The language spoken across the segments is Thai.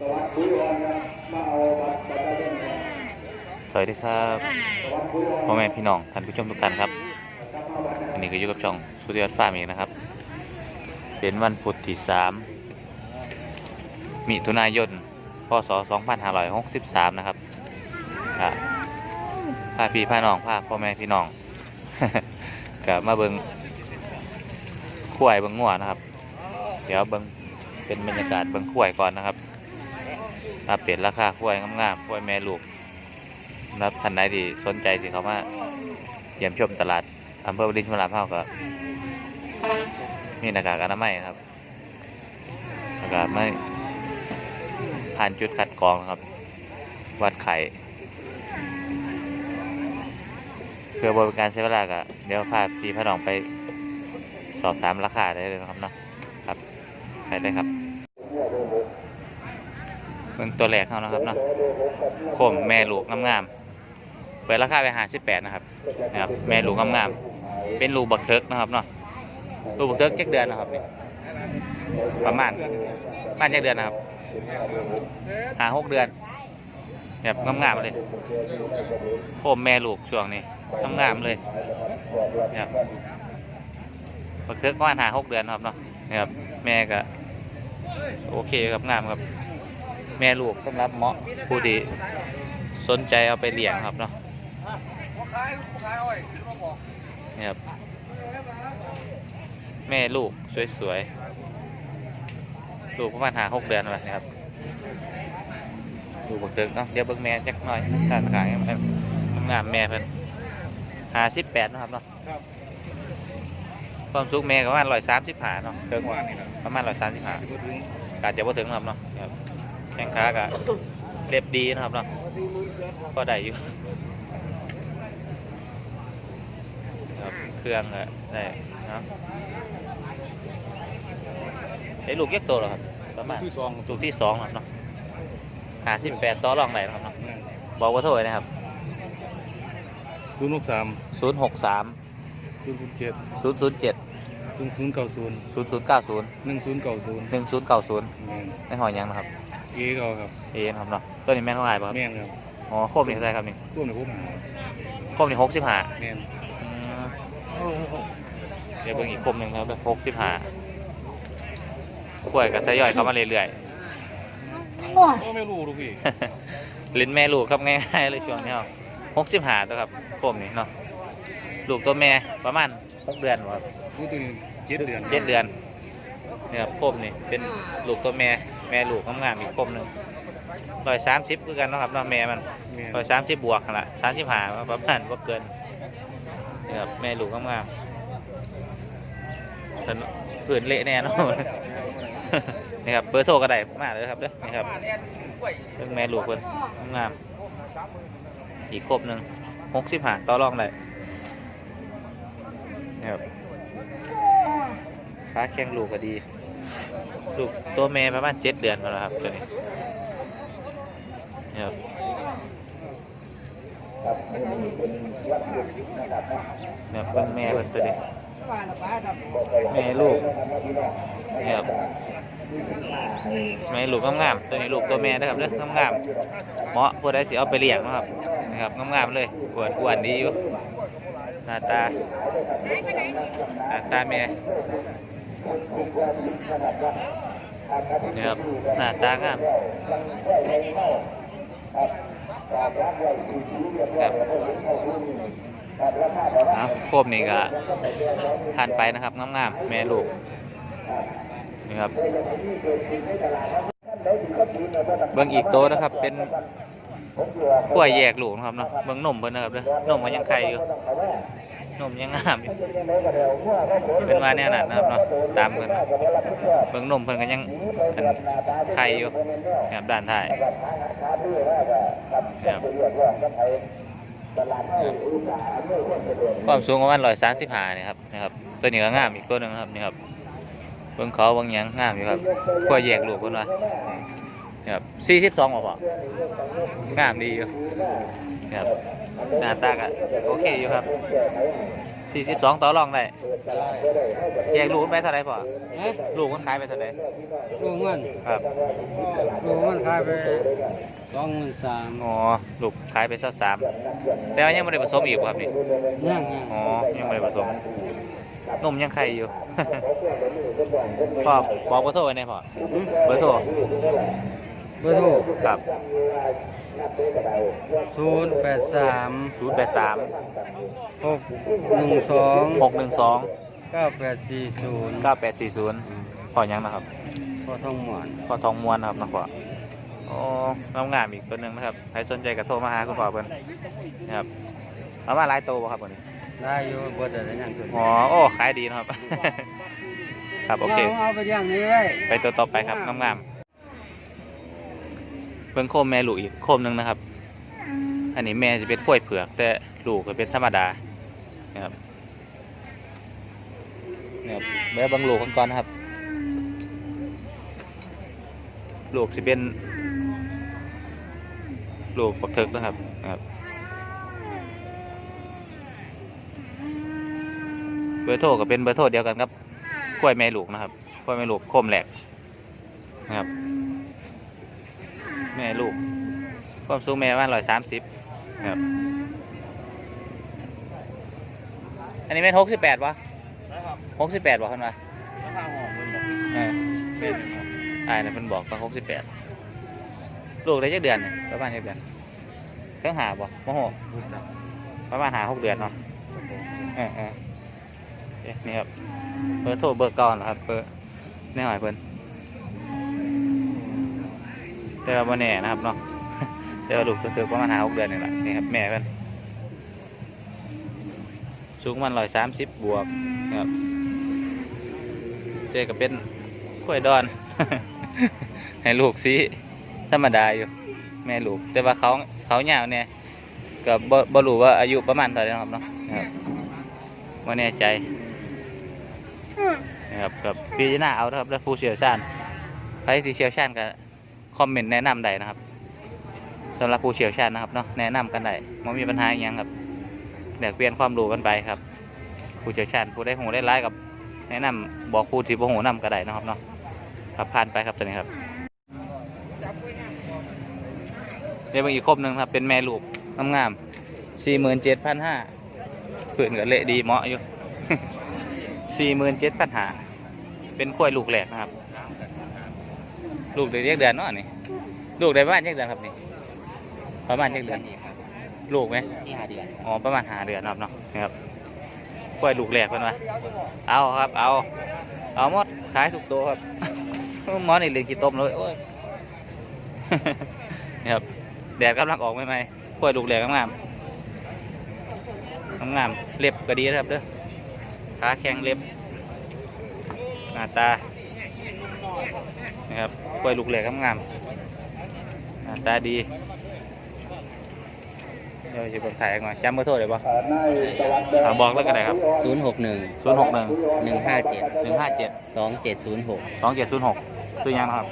สวัสดีครับพ่อแม่พี่น้องท่านผู้ชมทุกท่านครับอันนี้ก็อยู่กับช่องสุริยศฟาร์มเองนะครับ เป็นวันพุธที่สามมิถุนายน พศ 2563 นะครับอะพาพี่พาน้องพาพ่อแม่พี่น้องก็มาเบิงขวายเบิงงัวนะครับ เดี๋ยวเบิงเป็นบรรยากาศเบิงขวายก่อนนะครับ มาเปลี่ยนราคาขวยงามๆขวยแม่ลูกนะครับท่านใดที่สนใจสิเขามาเยี่ยมชมตลาดอำเภอวรินทร์ชลามเฮาก็มีหน้ากากอนามัยครับหน้ากากไม่ผ่านจุดคัดกรองครับ วัดไข่เพื่อบริการใช้เวลาก็เดี๋ยวพาพี่พาน้องไปสอบถามราคาได้เลยนะครับเนาะครับไปได้ครับ เบิ่งตัวแรกเขานะครับเนาะโคมแม่ลูกงามๆเปิดราคาไปหาสิบแปดนะครับนะครับ แม่ลูกงามๆเป็นลูกบักเทิกนะครับเนาะลูกบักเทิกเจ็ดเดือนนะครับนี่ประมาณประมาณเจ็ดเดือนนะครับหาหกเดือนแบบงามๆเลยโคมแม่ลูกช่วงนี้งามๆเลยนะครับบักเทิกประมาณหาหกเดือนนะครับเนาะนะครับแม่ก็โอเคครับงามครับ แม่ลูกสำหรับเหมาะผู้ที่สนใจเอาไปเลี้ยงครับเนาะนี่ครับแม่ลูกสวยๆลูกประมาณหาหกเดือนแล้วนะครับลูกบักเติกเนาะเดี๋ยวเบิ่งแม่จักหน่อยการขายงามๆแม่เพิ่นหาสิบแปดนาะครับเนาะความสูงแม่ก็ประมาณร้อยสามสิบหาเนาะเกินประมาณร้อยสามสิบหาอาจจะบ่ถึงครับเนาะครับ แข้งขาก็เรียบดีนะครับเนาะก็ได้อยู่ครับเครื่องก็ได้เนาะไอ้ลูกยักษ์โตแล้วครับประมาณที่สองลูกที่สองครับเนาะหาสิบแปดต่อรองได้นะครับเนาะบอกว่าโทษนะครับศูนย์หกสามศูนย์หกสามศูนย์เจ็ดศูนย์ศูนย์เจ็ดศูนย์ศูนย์เก้าศูนย์ศูนย์ศูนย์เก้าศูนย์หนึ่งศูนย์เก้าศูนย์หนึ่งศูนย์เก้าศูนย์ในหอยยังนะครับ เอเก้าครับเอ็นะครับเนาะตัวนี้แม่นเท่าไหร่ป่ะครับแม่นครับอ๋อโคบนี่เท่าไหร่ครับนี่ร่วมในพวกหาโคบนี่หกสิบห้าแม่นเดี๋ยวเบิ่งอีกคมหนึ่งครับหกสิบห้าป่วยกับทยอยเข้ามาเรื่อยก็ไม่รู้ลูกพี่ๆ ลิ้นแม่ลูกครับง่ายๆเลยช่วงนี้ครับหกสิบห้าตัวครับคมนี่เนาะลูกตัวแม่ประมาณหกเดือนครับ รู้ตัวนี้เจ็ดเดือนเจ็ดเดือนเนี่ยครับคมนี่เป็นลูกตัวแม่ แม่ลูกงามๆอีกคมหนึ่งร้อยสามสิบคือกันเนาะครับเนาะแม่มันแม่นร้อยสามสิบบวกกันละสามสิบห้าประมาณว่าเกินนี่ครับแม่ลูกงามๆแต่ผืนเละแน่เนอนนี่ครับเบอร์โทรก็ได้มาเลยครับเด้อนี่ครับเรื่องแม่ลูกเพิ่นงามอีกครบหนึ่งหกสิบห้าต่อรองได้นี่ครับค้าแข้งลูกก็ดี ลูกตัวแม่ประมาณเจ็ดเดือนแล้วครับตัวนี้นี่ครับเนี่ยเพิ่นแม่เพิ่นตัวนี้แม่ลูกนี่ครับแม่ลูกงามๆตัวนี้ลูกตัวแม่นะครับเด้องามๆเหมาะผู้ใดสิเอาไปเลี้ยงนะครับนะครับงามๆเลยอ้วนอ้วนดีอยู่หน้าตาหน้าตาแม่ นี่ครับหน้าตางามครับเอาโคบนี่ก็ผ่านไปนะครับงามๆแม่ลูกนี่ครับเบิ่งอีกโตนะครับเป็นกล้วยแยกหลูกนะครับเนาะเบิ่งนมเพิ่นนะครับเด้อนมมันยังไข่อยู่ นมยังงามอยู่เป็นว่าแน่นอนนะครับเนาะตามเพิ่นนะเบิ่งนมเพิ่นก็ยังเป็นไข่อยู่นะครับด้านท้ายนะครับความสูงประมาณ135นี่ครับนะครับตัวนี้ก็งามอีกตัวหนึงนะครับนี่ครับเบิ่งเขาเบิ่งหยังงามอยู่ครับกล้วยแยกลูกเพิ่นว่าครับสี่สิบสองพองามดีอยู่ครับ หน้าตาก็โอเคอยู่ครับสี่สิบสองต่อรองได้ได้แยกลูกมันไปเท่าไหรพ่อฮะลูกมันขายไปเท่าไหรลูกมันครับลูกมันขายไปสองหมื่นสามอ๋อลูกขายไปสักสามแต่ว่ายังไม่ได้ผสมอีกบ่ครับนี่ย่างอ๋อยังไม่ได้ผสมนมยังไข่อยู่ พ่อบอกเบอร์โทรไว้หน่อยพ่อเบอร์โทรเบอร์โทรครับ ศูนย์แปดสามศูนย์แปดสามหกหนึ่งสองหกหนึ่งสองเก้าแปดสี่ศูนย์เก้าแปดสี่ศูนย์พอยังนะครับพอท่องหมอนพอทองม้วนนะครับนะพ่อโอ้งามงามๆอีกตัวหนึ่งนะครับใครสนใจก็โทรมาหาคุณพ่อเพิ่นนะครับเอามาหลายโตวบ่ครับวันนี้ได้อยู่เบอร์แต่ยังขึ้นอ๋อโอ้ขายดีนะครับ ครับโอเคาเอาไปย่างนี้ไว้ไปตัวต่อไปครับงามๆ เพิ่งโคมแม่ลูกอีกโคมหนึ่งนะครับ อันนี้แม่จะเป็นกล้วยเผือก แต่ลูกก็เป็นธรรมดานะครับเนี่ยครับแม่บางลูกกันก่อนนะครับ ลูกจะเป็นลูกปักเถิกนะครับนะครับเบอร์โทรก็เป็นเบอร์โทรเดียวกันครับกล้วยแม่ลูกนะครับกล้วยแม่ลูกโคมแหลกนะครับ แม่ลูก ความสูงแม่ประมาณร้อยสามสิบครับ อันนี้แม่นหกสิบแปดวะหกสิบแปดวะคนวะเออเป็นอ่าเนี่ยเป็นบอกว่าหกสิบแปดลูกได้ยักเดือนเนี่ยประมาณยักเดือนเพิ่งหาบ่โมโหประมาณหาหกเดือนเนาะเออเออโอเคนี่ครับเบอร์โทรเบอร์ก่อนนะครับเบอร์แน่หอยเพิ่น แต่ว่าบ่แน่นะครับเนาะแต่ว่าลูกก็คือประมาณหาหกเดือนนี่แหละนี่ครับแม่เพิ่นสูงมันร้อยสามสิบบวกนะครับเจก็เป็นกล้วยดอน ให้ลูกสีธรรมดาอยู่ แม่ลูก แต่ว่าเขาเขายาวเนี่ยก็บ่บ่รู้ว่าอายุประมาณเท่าไหร่นะครับเนาะนะครับว่าแน่ใจนะครับกับพิจารณาเอานะครับแล้วผู้เชี่ยวชาญใครที่เชี่ยวชาญก็ คอมเมนต์แนะนำได้นะครับสำหรับผู้เชี่ยวชาญนะครับเนาะแนะนำกันได้ไม่มีปัญหาอย่างครับแลกเปลี่ยนความรู้กันไปครับ ผู้เชี่ยวชาญผู้ได้หูได้ร้ายกับ แนะนำบอกผู้ที่บ่หูนำก็ได้นะครับเนาะครับผ่านไปครับตัวนี้ครับเดี๋ยวมาอีกครบหนึ่งครับเป็นแม่ลูกงามๆสี่หมื่นเจ็ดพันห้าผืนกับเละดีเหมาะอยู่สี่หมื่นเจ็ดพันห้าเป็นกล้วยลูกแหลกนะครับ ลูกได้เรียกเดือนเนาะนี่ลูกได้ประมาณเรียกเดือนครับนี่ประมาณเจ็ดเดือนลูกไหมที่หาเดือนอ๋อประมาณหาเดือนครับเนาะนี่ครับกล้วยลูกแหลกเป็นวะเอาครับเอาเอาหมดขายถูกตัวครับหมอนี่เลี้ยงจีต้มเลยโอ้ยนี่ครับแดดกำลังออกใหม่ๆกล้วยลูกแหลกงามๆงามๆเล็บก็ดีนะครับเด้อขาแข็งเล็บหน้าตา นี่ครับกล้วยลูกแหลกงามๆหน้าตาดีเดี๋ยวจะเบิ่งถ่ายหน่อยจำเบอร์โทรได้ปะอ่าบอกแล้วก็ได้ครับ ศูนย์หกหนึ่งศูนย์หกหนึ่งหนึ่งห้าเจ็ดหนึ่งห้าเจ็ดสองเจ็ดศูนย์หกสองเจ็ดศูนย์หกซื้อยังนะครับ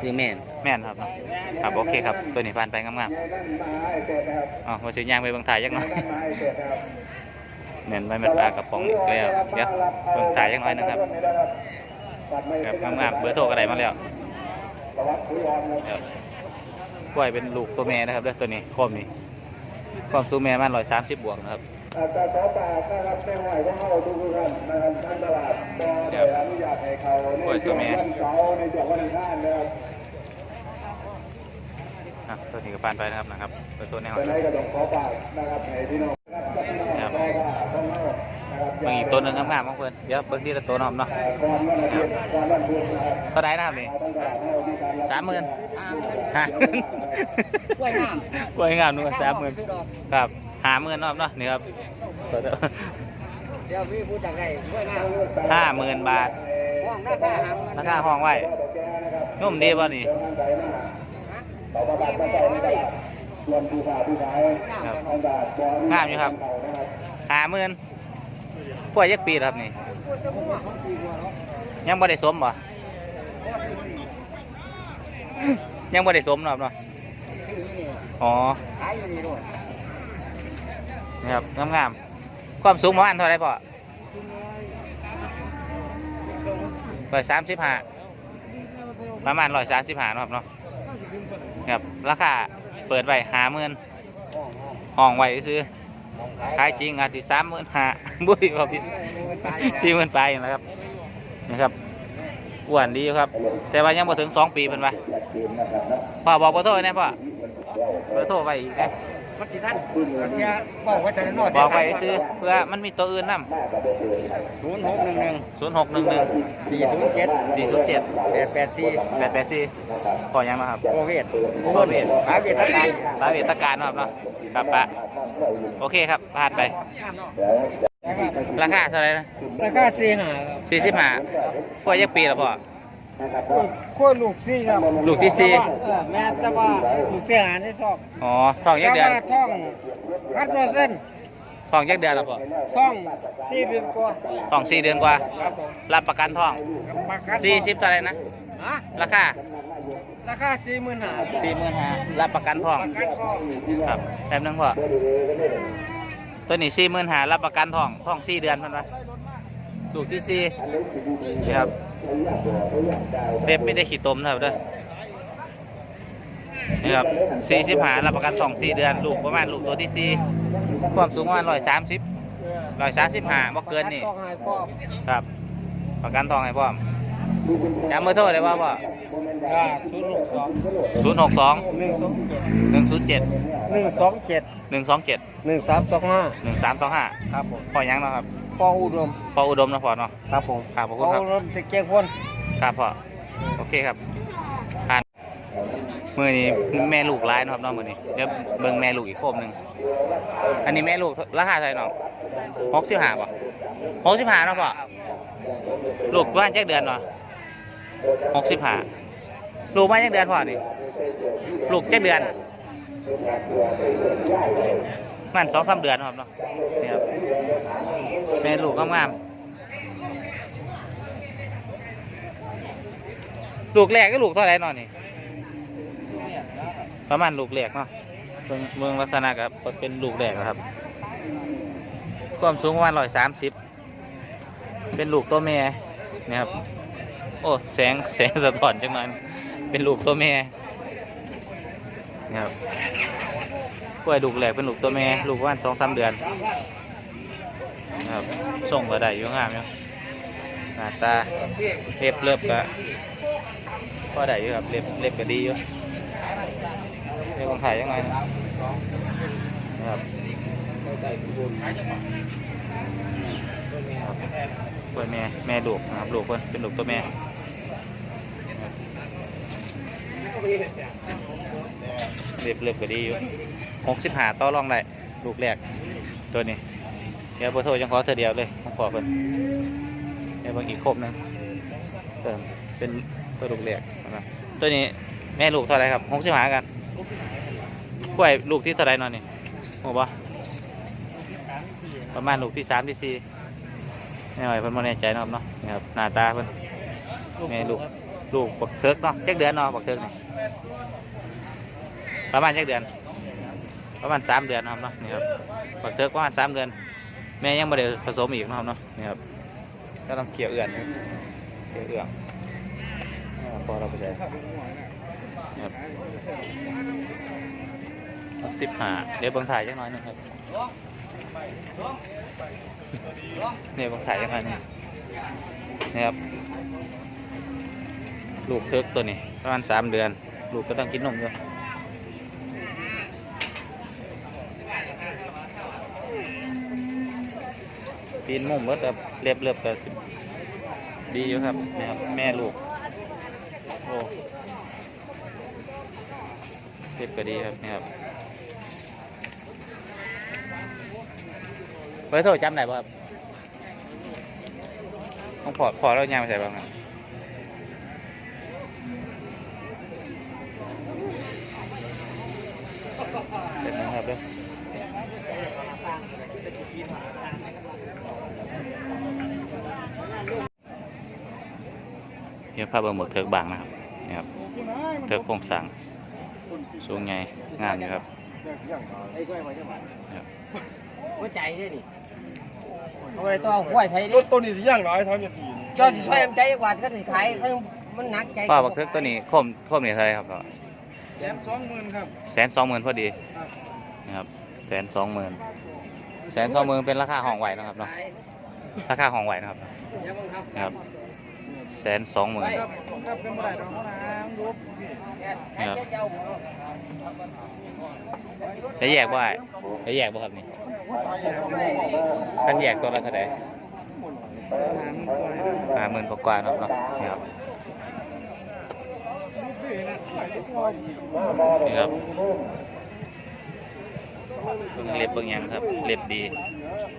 ซื้อแม่นแม่นครับครับโอเคครับ ตัวนี้ผ่านไปงามๆอ๋อมาซื้อยางไปเบิ่งถ่ายยังหน่อยเน้นไปมันปลากระป๋องอีกแล้วเดี๋ยวเบิ่งถ่ายยังน้อยหนึงครับ ครับงามๆเบอร์โทรก็ได้มาแล้วครับกล้วยเป็นลูกตัวแม่นะครับเด้อตัวนี้คมนี่ความสูงแม่มันร้อยสามสิบบวกนะครับอาจจะขอฝากนะครับแจ้งไว้ว่าเราทุกท่านนะครับท่านตลาดบอได้อนุญาตให้เขาในช่วงวันเสาร์ในช่วงวันอังคารนะครับอะตัวนี้ก็ผ่านไปนะครับนะครับเบอร์โทรแน่นอเป็นนไรก็ต้องขอฝากนะครับ บจับพี่น้องได้ก็ต้องเอานะครับเบิ่งอีกตัวหนึงงามๆของเพื่อนเดี๋ยวเบิ่งทีละตัวนะครับเนาะก่อนวันอาทิตย์ก่อนวันพุธนะครับเท่าไหรนะครับนี่ทางตลาดให้เรามีการรับสามหมื่นห้ากล้วยงามกล้วยงามนึกว่าสามหมื่นครับห้าหมื่นรอบเนาะนี่ครับเดี๋ยวพี่พูดจากไหนกล้วยงามห้าหมื่นบาทห้องหน้าผ้าหางราคาห้องไว้นุ่มดีป่ะนี่ต่อประกาศมาใส่ในตลาดส่วนผู้ค้าผู้ขายครับทางตลาดบอนุญตงามอยู่ครับห้าหมื่น กล้วยยักปีแล้วครับนี่ยังบ่ได้สมบ่ยังบ่ได้สมนะครับเนาะอ๋อนี่ครับงามความสูงประมาณเท่าไรพ่อร้อยสามสิบห้าประมาณร้อยสามสิบห้านะครับเนาะครับราคาเปิดไว้หาหมื่นห้องไว้ซื้อ ขายจริงอาจจะสามหมื่นห้าบุ้ยพอพิษสี่หมื่นปลายอย่างนะครับนะครับอ้วนดีอยู่ครับ แต่ว่ายังบ่ถึงสองปีเพิ่นว่าพ่อบอกเบอร์โทรไว้แน่พ่อเบอร์โทรไว้อีกนะมันสิท่านเทียบอกว่าจะได้นวดบอกไปซื้อเพื่อมันมีตัวอื่นนศูนย์หกหนึ่งหนึ่งำศูนย์หกหนึ่งหนึ่งสี่ศูนย์เจ็ดสี่ศูนย์เจ็ดแปดแปดสี่แปดแปดสี่ขอยังนะครับโอเวทโอเวอร์เวทหาเวทตะการปลาเวทตะการนะครับเนาะ ครับปะโอเคครับผ่านไป ราคาเท่าไหร่นะราคาสี่ห้าสี่สิบห้าพวกยักปีแล้วพ่อขั้วลูกสี่ครับลูกที่สี่เออแม่แต่ว่าลูกที่หานี่ชอบอ๋อท้องยักเดือนแต่ว่าท่องพัดเปอร์เซ็นต์ท้องยักเดือนแล้วพ่อท่องสี่เดือนกว่าท้องสี่เดือนกว่าครับผมรับประกันท้องประกันสี่สิบเท่าไหร่นะ ฮะราคาราคาสี่หมื่นห้าสี่หมื่นห้ารับประกันท้องประกันก็ครับแป๊บนึงพ่อตัวนี้สี่หมื่นหารับประกันท้องท้องสี่เดือนมันวะลูกที่สี่นี่ครับเล็บไม่ได้ขีดตมนะครับเด้อนี่ครับสี่สิบหารับประกันท้องสี่เดือน ลูกประมาณลูกตัวที่สี่ความสูงประมาณร้อยสามสิบร้อยสามสิบห้าบ่เกินนี่ต้องให้พ่อครับ ประกันท้องให้พ่อม จำเบอร์โทรได้ว่าพ่ออ่าศูนย์หกสองศูนย์หกสองหนึ่งสองเจ็ดหนึ่งศูนย์เจ็ดหนึ่งสองเจ็ดหนึ่งสองเจ็ดหนึ่งสามสองห้าหนึ่งสามสองห้าครับผมพ่อยังเนาะครับปออุดมพออุดมนะพ่อเนาะครับผมครับขอบปคุณอครับอุดมตะเกียงพ่นครับพ่อโอเคครับผ่านมือนี้แม่ลูกร้ายเนาะครับเน้องมือนี้เดี๋ยวเบิ่งแม่ลูกอีกโคมหนึ่งอันนี้แม่ลูกราคาเท่าไหร่น้องหกสิบห้าป่ะหกสิบห้าเนาะพ่อลูกบ้านแจ็คเดือนเนาะ หกสิบห้าลูกบ้านแจ็คเดือนพ่อนี่ลูกแจ็คเดือนมันสองสามเดือนครับเนาะนี่ครับแม่ลูกงามๆลูกแรกก็ลูกเท่าไรนอนนี่ประมาณลูกแรกเนาะเมืองลักษณะกับเป็นลูกแรกนะครับความสูงประมาณร้อยสามสิบเป็นลูกตัวแม่นี่ครับ โอ้แสงแสงสะท้อนจังหน่อยเป็นลูกตัวแม่เนี่ยครับกล้วยลูกแรกเป็นลูกตัวแม่ลูกประมาณสองสามเดือนนะครับส่งก็ได้อยู่งามอยู่หน้าตาเรียบเรียบกะพอได้อยู่ครับเล็บเล็บก็ดีอยู่เล็บของไทยยังไงนะครับครับกล้วยแม่แม่ลูกนะครับลูกคนเป็นลูกตัวแม่ เล็บเล็บก็ดีอยู่หกสิบห้าต่อรองได้ลูกแรก ตัวนี้ เดี๋ยวเบอร์โทรจังขอเธอเดียวเลยต้องขอเพิ่นเดี๋ยวบางอีกครบนึงเติมเป็นตัวลูกแรกนะตัวนี้แม่ลูกเท่าไรครับหกสิบห้ากันกล้วยลูกที่เท่าไรนอนนี่โอ้บ่ประมาณลูกที่สามที่สี่ไม่ไหวเพิ่นบ่แน่ใจนะครับเนาะนี่ครับหน้าตาเพิ่นแม่ลูก ลูกบักเทิกเนาะเจ็ดเดือนเนาะบักเทิกนี่ประมาณเจ็ดเดือน ประมาณสามเดือนนะครับเนาะนี่ครับบักเทิกประมาณสามเดือน แม่ยังไม่ได้ผสมอีกนะครับเนาะนี่ครับก็ต้องเกี่ยวเอื่อนเกี่ยวเอื่องอ่าพอเราไปใช้ครับสิบห้าเดี๋ยวบังถ่ายจังน้อยหนึงครับเนี่ยบังถ่ายจังน้อยนึงนี่ครับ ลูกเทิกตัวนี้ประมาณสามเดือน ลูกก็ต้องกินนมอยู่ปีนมุมเบิดแบบเรียบเรียบแบบดีอยู่ครับนี่ครับ แม่ลูกโอ้เรียบก็ดีครับนี่ครับเบอร์โทรจำได้ป่ะครับต้องพอพอแล้วยังไม่ใส่บ้างครับ เดี๋ยวภาพเบิ่งหมดเทิกบางนะครับนี่ครับเทิกโครงสร้างสูงใหญ่งามอยู่ครับไอ้ช่วยมาเจ้าบ่าวครับหัวใจด้วยนี่เอาไปต่อห้วยไทยต้ดินต้นนี้สิย่างหลายทำอย่างดีจอดช่วยใจกว่าก็สิขายมันหนักใจพ่อบักเทิกตัวนี้โคมโคมนี่เท่าไหรครับพ่อแสนสองหมื่นครับแสนสองหมื่นพอดีนะครับแสนสองหมื่น แสนสองหมื่นเป็นราคาห้องไหวนะครับเนาะราคาห้องไหวนะครับครับแสนสองหมื่นครับครับเป็นบ่ได้ดอกเขานะแยกบ่ไอ้ได้แยกบ่ครับนี่กันแยกตัวละเท่าไหร่ห้าหมื่นกว่าเนาะเนาะครับนี่ครับ เบิ่งเล็บเบิ่งหยังครับ เล็บดี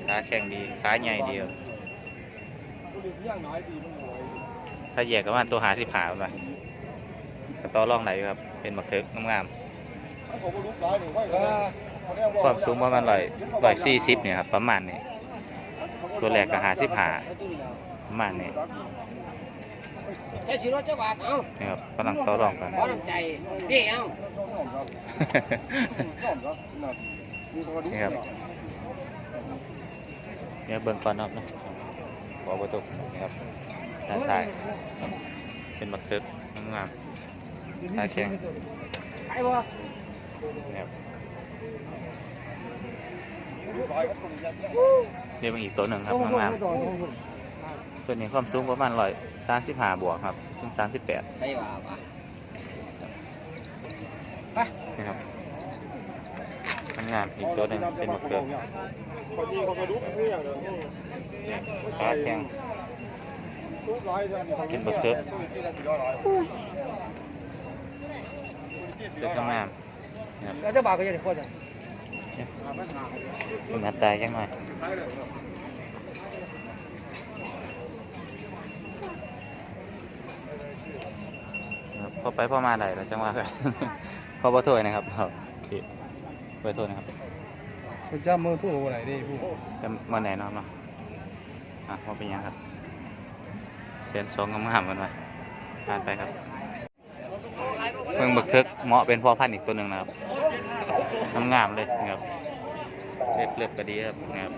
ขาแข็งดีขาใหญ่ดีครับถ้าแยกก็ว่าตัวหาสิบหาไปก็ต่อรองไหนครับ เป็นบักเทิกงามๆความสูงประมาณร้อยร้อยสี่สิบเนี่ยครับประมาณนี้ตัวแรกก็หาสิบหาประมาณนี้แค่สิรถจักบาทเอ้านี่ครับกำลังต่อรองกันน้ำใจนี่เอ้า นี่ครับเดี๋ยวเบิ่งก่อนเนาะนะขอประตูนี่ครับด้านซ้ายเป็นบักเทิกงามๆขาแข็งขายบ่นี่ครับเดี๋ยวมีอีกตัวหนึ่งครับงามๆตัวนี้ความสูงประมาณร้อยสามสิบห้าบวกครับถึงสามสิบแปดไปว่าว่านี่ครับ งามอีกตัวหนึ่งเป็นบักเทิกคนนี้เขาก็รู้เรื่องเลยขาแข็งเป็นบักเทิกเทิกงามแล้วจักบาก็จะได้พอจ้ะเป็นอัตราจังหน่อยครับพอไปพอมาได้แล้วจังหวะกันพอบ่โทษนะครับครับ พี่บ่โทษนะครับจะจำมือทั่วไหนดิผู้จะมาไหนเนาะเนาะอะพอเป็นยังครับเสียนสองงามๆกันไปผ่านไปครับเพิ่งบึกทึกเหมาะเป็นพ่อพันธุ์อีกตัวหนึ่งนะครับงามๆเลยนะครับเล็บเล็บก็ดีครับนะครับ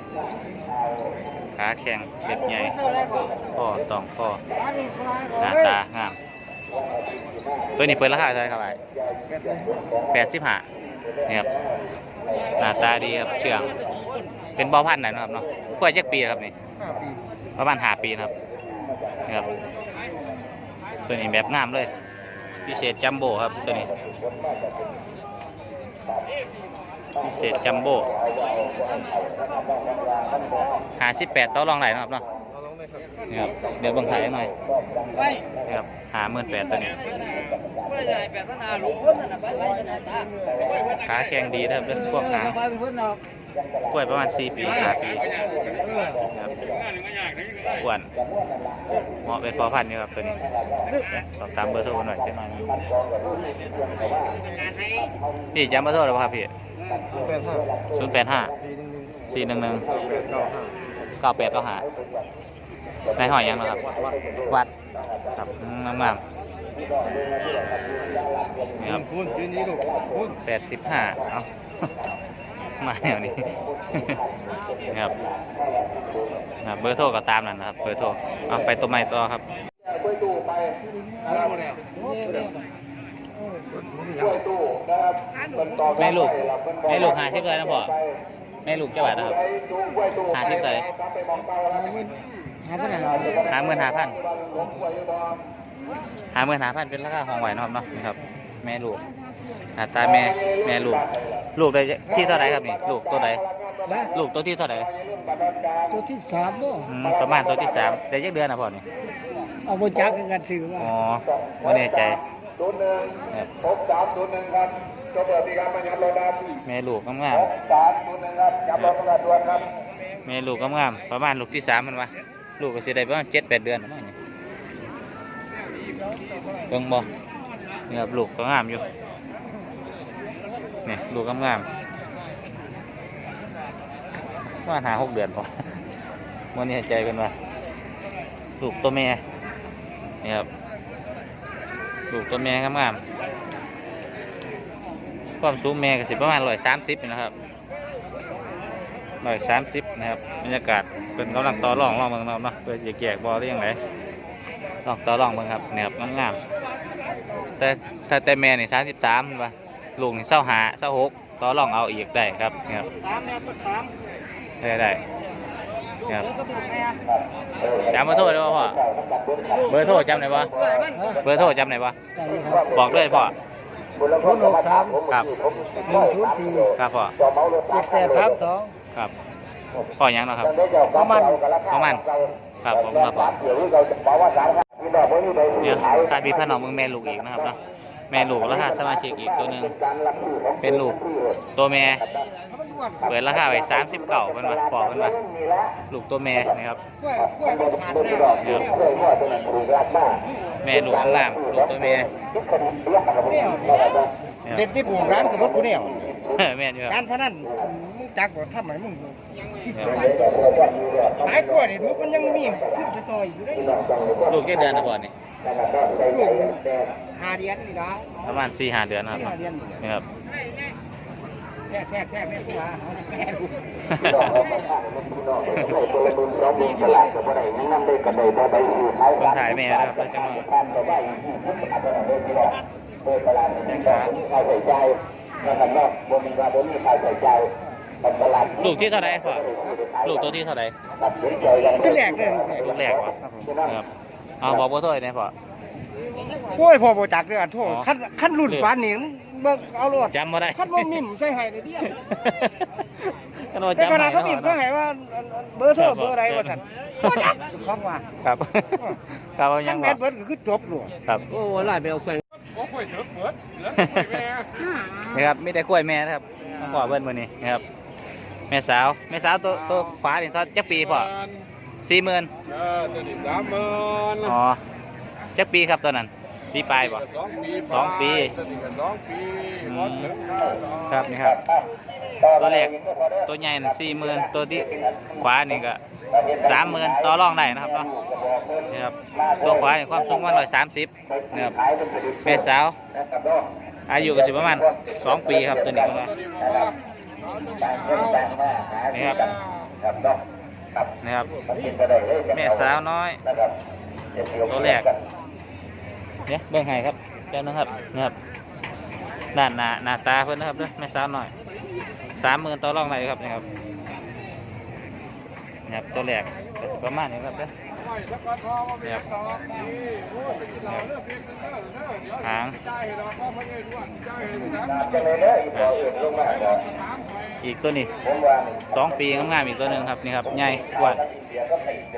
ขาแข็งเล็บใหญ่ข้อตองข้อหน้าตางาม ตัวนี้เปิดราคาเท่าไหร่ครับไอ้แปดสิบห้า นี่ครับหน้าตาดีครับเชื่อง เป็นบอพันธุ์ไหนนะครับเนาะกล้วยจักปีครับนี่ห้าปีประมาณหาปีนะครับนี่ครับ ตัวนี้แบบงามเลย พิเศษจัมโบ้ครับตัวนี้ พิเศษจัมโบ้หาสิบแปดต่อรองไหนนะครับเนาะ เราลองได้ครับนี่ครับเดี๋ยวเบังถ่ายให้หน่อยไปนี่ครับหาหมื่นแปดตัวนี้บ่ได้แปดพันห้าลูกคนนั่นน่ะไปไปกันตาขาแข็งดีนะครับเรื่องพวกหางไปเป็นเพิ่นดอกกล้วยประมาณ4ปี5ปีครับอ้วนเหมาะเป็นพอพันธุ์นี่ครับตัวนี้สอบตามเบอร์โทรหน่อยจะหน่อยพี่จำเบอร์โทรหรือเปล่าครับพี่แปดห้าศู นย์แปดห้าสี่หนึ่งหนึ่งสี่หนึ่งหนึ่งแปดเก้าห้าเก้าแปดเก้าห้าในหอยยังนะครับ วัดครับงามงามๆนี่ครับคุณยืนนี้ลูกคุณแปดสิบห้าเอามาแนวนี้นะครับนะครับเบอร์โทรก็ตามนั่นนะครับ เบอร์โทรเอาไปตัวใหม่ต่อครับกล้วยตู้ไปนะครับกล้วยตู้นะครับเป็นต่อแม่ลูกไปรับเป็นแม่ลูกหาสิบเลยนะพ่อแม่ลูกเจ้าบาทนะครับไปตู้กล้วยตู้หาสิบเลย กลับไปมองเก่าแล้วหาบ่ได้หาเมื่นหาพันหลวงกล้วยอยู่บ่หาเมื่นหาพันเป็นราคาของไหวเนาะครับเนาะนี่ครับ แม่ลูกหน้าตาแม่แม่ลูก ลูกได้ที่เท่าไหร่ครับนี่ลูกตัวไหนลูกตัวที่เท่าไหร่ตัวที่สามบ่อืมประมาณตัวที่สามได้ยักเดือนนะพ่อนี่เอาบ่จักกันซื้อว่าอ๋อไม่แน่ใจศูนย์หนึ่งครับหกสามศูนย์หนึ่งครับเจ้าเปิดที่การมายัดรถดำแม่ลูกงามหกสามศูนย์หนึ่งครับจับรถประกาศด่วนครับๆแม่ลูกงามๆประมาณลูกที่สามมันวะ ลูกก็สิได้ประมาณเจ็ดแปดเดือนประมาณนี้เบิ่งบ่นี่ครับลูกก็งามอยู่นี่ลูกงามๆว่าหาหกเดือนพอวันนี้ใจกันว่าลูกตัวแม่นี่ครับลูกตัวแม่งามๆความสูงแม่ก็สิประมาณร้อยสามสิบนะครับร้อยสามสิบ นะครับบรรยากาศเป็นกำลังต่อรองรองเมืองเราเนาะเพื่อจะแยกบอลได้ยังไงลองต่อรองเมืองครับเนี่ยครับงามๆแต่ถ้าแต่แม่นี่สามสิบสามว่าลูกนี่เศร้าหาเศร้าหกต่อรองเอาอีกได้ครับเนี่ยครับสามแม่ก็สามได้ได้เนี่ยครับแล้วก็ถูกแม่จำเบอร์โทรได้ป่ะพ่อเบอร์โทรจำได้ป่ะเบอร์โทรจำได้ป่ะได้อยู่ครับบอกด้วยพ่อศูนย์หกสามครับหนึ่งศูนย์สี่ครับพ่อเจ็ดแปดสามสองครับ พ่อยังเนาะครับประมาณประมาณครับผมครับผมเนี่ยค่าบีพ่อน้องมึงแม่ลูกอีกนะครับเนาะแม่ลูกราคาสมาชิกอีกตัวหนึ่งเป็นลูกตัวแม่เปิดราคาไว้สามสิบเก้าเป็นว่าบอกเป็นว่าลูกตัวแม่นะครับกล้วยกล้วยมันขาดแน่แม่ลูกงามๆลูกตัวแม่เด็ดที่ผูกร้านกับรถกูเนี่ยแม่นอยู่คการัรบพนันมึง จักบ่ทำไมมึงขายกล้วยนี่ดูมันยังมีขึ้นไปต่ออยู่ได้ลูกแค่เดือนนะบ่อนี่ลูกหาเดือนนี่นะประมาณสี่ห้าเดือนนะครับหาเดือนนี่ครับแค่แค่แค่แม่กูว่าแม่ดูคนถ่ายแม่นะครับแล้วจังหวะ ลูกที่เท่าไหร่พ่อลูกตัวที่เท่าไหร่ก็แหลกเลยลูกแหลกลูกแรกวะนะครับเอาบอกว่าเท่าไหร่เนี่ยพ่อโอ้ยพ่อบ่จักเด้อโทษอ๋อคันคันรุ่นปานนี้เบิ่งเอาโลดจำมาได้คันบ่มิ่มใส่ให้เลยเดียวขนมแต่จำขนาดเขาได้มิ่มเนาะก็ให้ว่าเบอร์โทรเบอร์อะไรว่าซั่นบ่จักของว่าครับครับเอาคัยันงแม่บ่นเบิดก็คือจบลูกครับโอ้ไล่ไปเอาแขวงนะครับมีแต่กล้วยแม่นะครับมาขอเบิ้ลมื้อนี้นะครับ แม่สาวแม่สาวตัวตัวขวานี่เท่าจักปีพ่อสี่หมื่นเออตัวนี้สามหมื่นอ๋อจักปีครับตัวนั้นปีปลายบ่สองปีสองปีตัวนี้ก็สองปีอืมหมดเหลือครับนี่ครับตัวแรกตัวใหญ่สี่หมื่นตัวที่ขวานี่ก็สามหมื่นต่อรองได้นะครับเนาะนี่ครับตัวขวานี่ความสูงประมาณร้อยสามสิบนะครับแม่สาวอายุก็สิประมาณสองปีครับตัวนี้ก็ว่า นี่ครับนี่ครับแม่สาวน้อยตัวแรกเนี่ยเบิ่งให้ครับเจ้านะครับนี่ครับด้านหน้าหน้าตาเพิ่นนะครับเด้อแม่สาวน้อยสามหมื่นต่อรองได้ครับนี่ครับนี่ครับตัวแรกก็สิประมาณนี้ครับเด้อนี่ ครับนี่ครับหางอีกตัวนี้สองปีงามๆอีกตัวหนึ่งครับนี่ครับใหญ่กว่า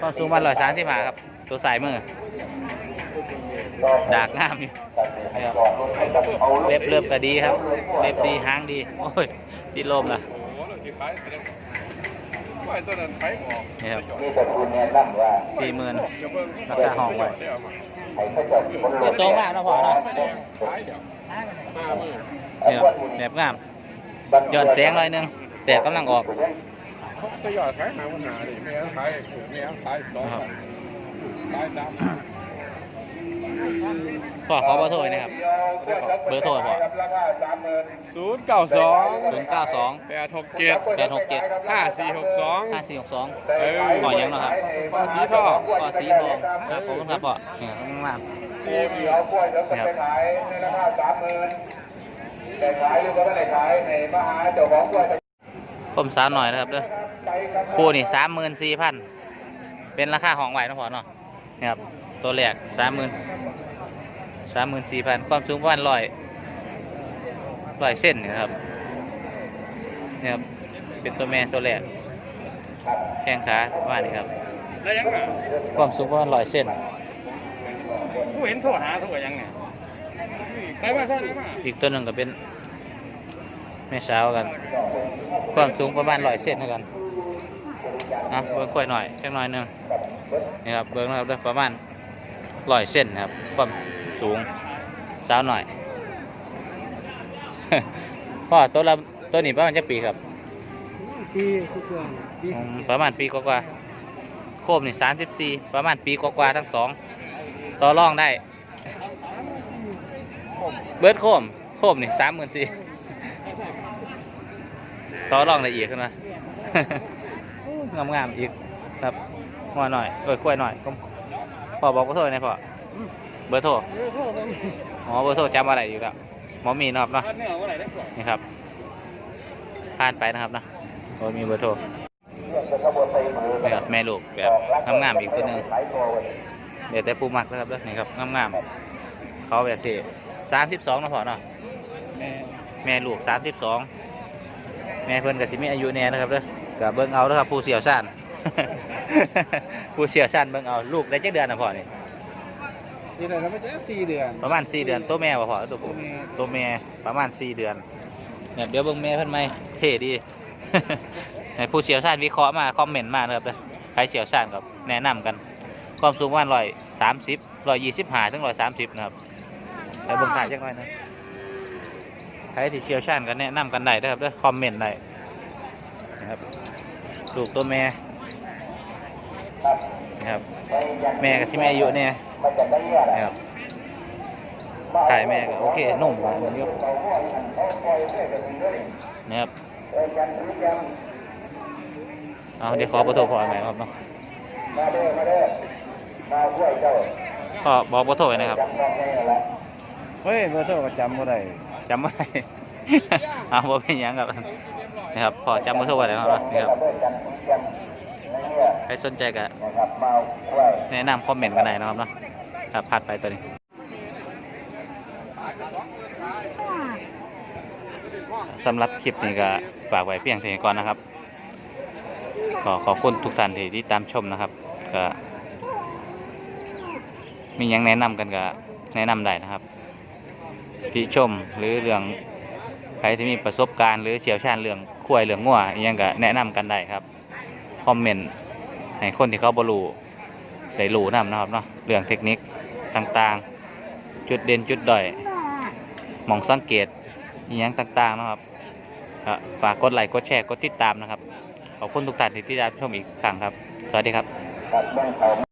ความสูงมันร้อยสามสิบห้าครับ ตัวสายมือดากงามอยู่นี่ครับเล็บเริ่มก็ดีครับ เล็บดีหางดี โอ้ยติดลมละ โอ้โหเราที่ขายแต่ไม่ตัวนั้นขายออกนี่ครับสี่หมื่นราคาห้องไว้เดี๋ยวมาเดี๋ยวโตมากนะพ่อเนาะขายเดี๋ยวห้าหมื่นนี่ครับแบบงามย้อนแสงหน่อยหนึงแต่กำลังออกจะยอดขายหาวันหนาดิแม่ขายแม่ขายสองครับขายสาม พ่อขอเบอร์โทรหน่อยนะครับ เบอร์โทรพ่อศูนย์เก้าสองศูนย์เก้าสองแปดหกเจ็ดแปดหกเจ็ดห้าสี่หกสองห้าสี่หกสองเออพ่อยังเนาะครับพ่อสีทองพ่อสีทองครับผมครับพ่อนี่ครับข้างล่างที่มีเอากล้วยแล้วก็ไปขายในราคาสามหมื่นแต่ขายหรือว่าไม่ได้ขายในมหาเจ้าของกล้วยผมสาวหน่อยนะครับเด้อคู่นี่สามหมื่นสี่พันเป็นราคาของไหวนะพ่อเนาะนี่ครับตัวแรกสามหมื่น สามหมื่นสี่พันความสูงประมาณร้อยร้อยเส้นนี่นะครับนี่ครับ เป็นตัวแม่ตัวแรกแข้งขาประมาณนี้ครับ แล้วยังไงความสูงประมาณร้อยเส้นผู้เห็นโทรหาโทรยังไงไปมาเท่าไหร่มาอีกตัวหนึ่งก็เป็นแม่สาวกัน ความสูงประมาณร้อยเส้นเท่ากันนะเบิ้งค่อยหน่อยแค่น้อยหนึงนี่ครับเบิ้งนะครับเด้อประมาณร้อยเส้นนะครับความ สูงสาวหน่อย พ่อตัวละตัวนี้ประมาณจะปีครับ ปีทุกเดือนปีอืมประมาณปีกว่าๆโคมนี่สามสิบสี่ประมาณปีกว่าๆทั้งสองต่อรองได้ เบิร์ดโคม โคมนี่สามหมื่นสี่ต่อรองละเอียดขึ้นมา งามๆอีกครับหัวหน่อยเอ้ยกล้วยหน่อยผมพอบอกเบอร์โทรหน่อยพอ เบอร์โทรอ๋อเบอร์โทรจำอะไรอยู่แล้วหมอมีเนาะครับเนาะเนื้อว่าไหนได้ก่อนนี่ครับผ่านไปนะครับนะโอ้มีเบอร์โทรนี่ครับแม่ลูกแบบงามๆอีกตัวหนึงเดี๋ยวแต่ปูมักนะครับเด้อนี่ครับงามๆเขาแบบที่สามสิบสองนะพอเนาะแม่แม่ลูกสามสิบสองแม่เพิ่นกับสิมีอายุแน่นะครับเด้อกับเบิ่งเอาเด้อครับผู้เชี่ยวชาญผู้เชี่ยวชาญเบิ่งเอาลูกได้จักเดือนนะพ่อนี่ นี่เลยเราไม่ใช่สี่เดือนประมาณสี่เดือนตัวแม่บ่พ่อตัวผู้ตัวแม่ตัวแม่ประมาณสี่เดือนเนี่ยเดี๋ยวเบิ่งแม่เพิ่นไหมเท่ดีให้ผู้เชี่ยวชาญวิเคราะห์มาคอมเมนต์มานะครับเด้อใครเชี่ยวชาญกับแนะนำกันความสูงประมาณร้อยสามสิบร้อยยี่สิบห้าถึงร้อยสามสิบนะครับไปเบิ่งถ่ายจักหน่อยนะใครที่เชี่ยวชาญกันแนะนำกันได้เด้อครับเด้อคอมเมนต์ได้นะครับลูกตัวแม่นะครับแม่กับชิแม่อายุเนี่ย นะครับถ่ายแม่ก็โอเคนุ่มกว่าอันนี้นะครับเอาเดี๋ยวขอประตูพอหน่อยครับเนาะมาเด้อมาเด้อมาช่วยเจ้าก็บอกประตูไว้นะครับจับน้องแม่ละเฮ้ยเบอร์โทรก็จำบ่ได้จำไม่ได้เอาบ่เป็นหยังครับนะครับพอจำประตูไว้แล้วครับนี่ครับเด้อจันทร์เยี่ยมในเนี่ยใครสนใจก็นะครับมาช่วยแนะนำคอมเมนต์กันได้นะครับเนาะ ครับผ่านไปตัวนี้สำหรับคลิปนี้ก็ฝากไว้เพียงเท่านี้ก่อนนะครับ ขอขอบคุณทุกท่านที่ที่ตามชมนะครับก็มียังแนะนำกันก็แนะนำได้นะครับที่ชมหรือเรื่องใครที่มีประสบการณ์หรือเชี่ยวชาญเรื่องคุ้วยเรื่องงัวยังก็แนะนำกันได้ครับคอมเมนต์ให้คนที่เขาบรูได้รู้นำนะครับเนาะเรื่องเทคนิค ต่างๆ จุดเด่นจุดด้อยหมองสังเกตอีหยังต่างๆนะครับฝากกดไลค์กดแชร์กดติดตามนะครับ ขอบคุณทุกท่านที่ติดตามชมอีกครั้งครับ สวัสดีครับ